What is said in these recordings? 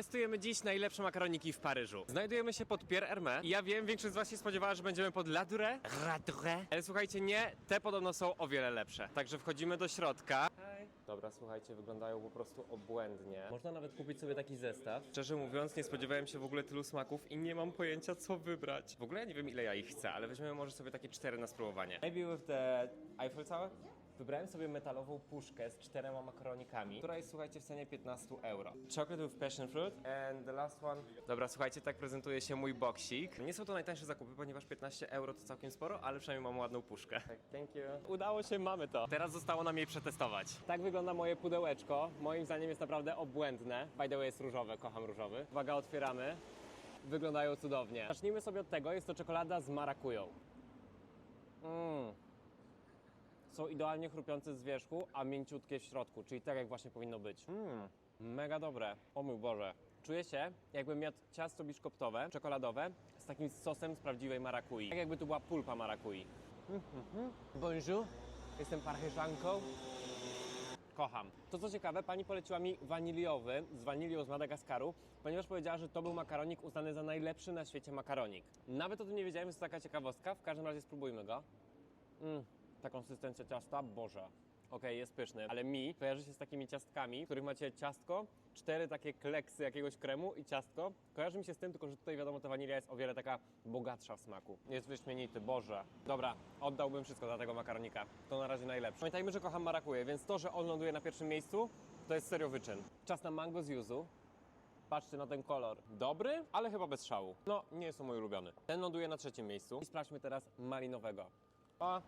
Testujemy dziś najlepsze makaroniki w Paryżu. Znajdujemy się pod Pierre Hermé i ja wiem, większość z was się spodziewała, że będziemy pod La Dure. Ale słuchajcie, nie, te podobno są o wiele lepsze. Także wchodzimy do środka. Dobra, słuchajcie, wyglądają po prostu obłędnie. Można nawet kupić sobie taki zestaw. Szczerze mówiąc, nie spodziewałem się w ogóle tylu smaków i nie mam pojęcia, co wybrać. W ogóle ja nie wiem, ile ja ich chcę, ale weźmiemy może sobie takie cztery na spróbowanie. Maybe with the Eiffel Tower? Wybrałem sobie metalową puszkę z czterema makaronikami, która jest, słuchajcie, w cenie 15 euro. Chocolate with passion fruit and the last one. Dobra, słuchajcie, tak prezentuje się mój boksik. Nie są to najtańsze zakupy, ponieważ 15 euro to całkiem sporo, ale przynajmniej mam ładną puszkę. Tak, thank you. Udało się, mamy to. Teraz zostało nam jej przetestować. Tak wygląda moje pudełeczko. Moim zdaniem jest naprawdę obłędne. By the way, jest różowe, kocham różowy. Uwaga, otwieramy. Wyglądają cudownie. Zacznijmy sobie od tego, jest to czekolada z marakują. Mmm są idealnie chrupiące z wierzchu, a mięciutkie w środku, czyli tak jak właśnie powinno być. Mmm, mega dobre. O mój Boże. Czuję się, jakbym jadł ciasto biszkoptowe, czekoladowe, z takim sosem z prawdziwej marakui. Tak jakby tu była pulpa marakui. Mhm. Bonjour, jestem parcheżanką. Kocham. To co ciekawe, pani poleciła mi waniliowy z wanilią z Madagaskaru, ponieważ powiedziała, że to był makaronik uznany za najlepszy na świecie makaronik. Nawet o tym nie wiedziałem, jest to taka ciekawostka. W każdym razie spróbujmy go. Mm, ta konsystencja ciasta, Boże. Okej, jest pyszny, ale mi kojarzy się z takimi ciastkami, w których macie ciastko, cztery takie kleksy jakiegoś kremu i ciastko. Kojarzy mi się z tym, tylko że tutaj wiadomo, ta wanilia jest o wiele taka bogatsza w smaku. Jest wyśmienity, Boże. Dobra, oddałbym wszystko za tego makaronika. To na razie najlepsze. Pamiętajmy, że kocham marakuje, więc to, że on ląduje na pierwszym miejscu, to jest serio wyczyn. Czas na mango z yuzu. Patrzcie na ten kolor. Dobry, ale chyba bez szału. No, nie jest to mój ulubiony. Ten ląduje na trzecim miejscu. I sprawdźmy teraz malinowego. A,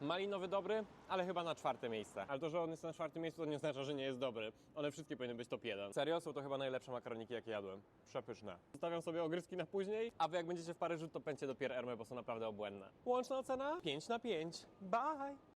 malinowy dobry, ale chyba na czwarte miejsce. Ale to, że on jest na czwartym miejscu, to nie oznacza, że nie jest dobry. One wszystkie powinny być top 1. Serio, są to chyba najlepsze makaroniki, jakie jadłem. Przepyszne. Zostawiam sobie ogryzki na później, a wy jak będziecie w Paryżu, to pędźcie do Pierre Hermé, bo są naprawdę obłędne. Łączna ocena 5 na 5. Bye!